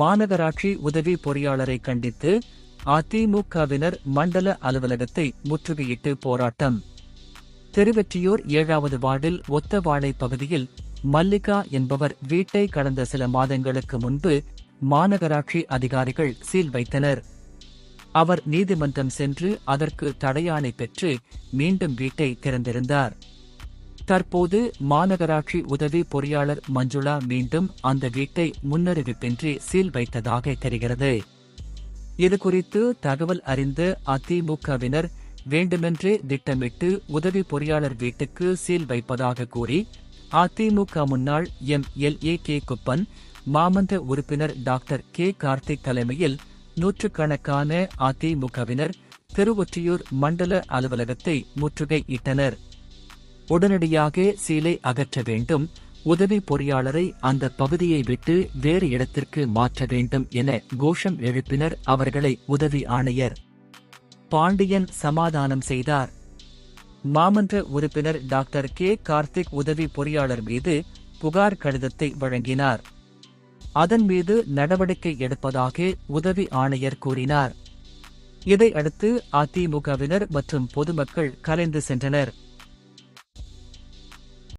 மாநகராட்சி உதவி பொறியாளரை கண்டித்து அதிமுகவினர் மண்டல அலுவலகத்தை முற்றுகையிட்டு போராட்டம். திருவெற்றியூர் ஏழாவது வார்டில் ஒத்தவாழை பகுதியில் மல்லிகா என்பவர் வீட்டை கடந்த சில மாதங்களுக்கு முன்பு மாநகராட்சி அதிகாரிகள் சீல் வைத்தனர். அவர் நீதிமன்றம் சென்று அதற்கு தடையானை பெற்று மீண்டும் வீட்டை திறந்திருந்தார். தற்போது மாநகராட்சி உதவி பொறியாளர் மஞ்சுளா மீண்டும் அந்த வீட்டை முன்னறிவிப்பின்றி சீல் வைத்ததாக தெரிகிறது. இதுகுறித்து தகவல் அறிந்த அதிமுகவினர் வேண்டுமென்றே திட்டமிட்டு உதவி பொறியாளர் வீட்டுக்கு சீல் வைப்பதாக கூறி அதிமுக முன்னாள் M. L. A. K. Kuppan மாமன்ற உறுப்பினர் டாக்டர் கே. கார்த்திக் தலைமையில் நூற்றுக்கணக்கான அதிமுகவினர் திருவொற்றியூர் மண்டல அலுவலகத்தை முற்றுகையிட்டனர். உடனடியாக சீலை அகற்ற வேண்டும். உதவி பொறியாளரை அந்த பகுதியை விட்டு வேறு இடத்திற்கு மாற்ற வேண்டும் என கோஷம் எழுப்பினர் அவர்களை உதவி ஆணையர். பாண்டியன் சமாதானம் செய்தார். மாமன்ற உறுப்பினர் டாக்டர் கே. கார்த்திக் உதவி பொறியாளர் மீது புகார் கடிதத்தை வழங்கினார். அதன் மீது நடவடிக்கை எடுப்பதாக உதவி ஆணையர் கூறினார். இதையடுத்து அதிமுகவினர் மற்றும் பொதுமக்கள் கலைந்து சென்றனர்.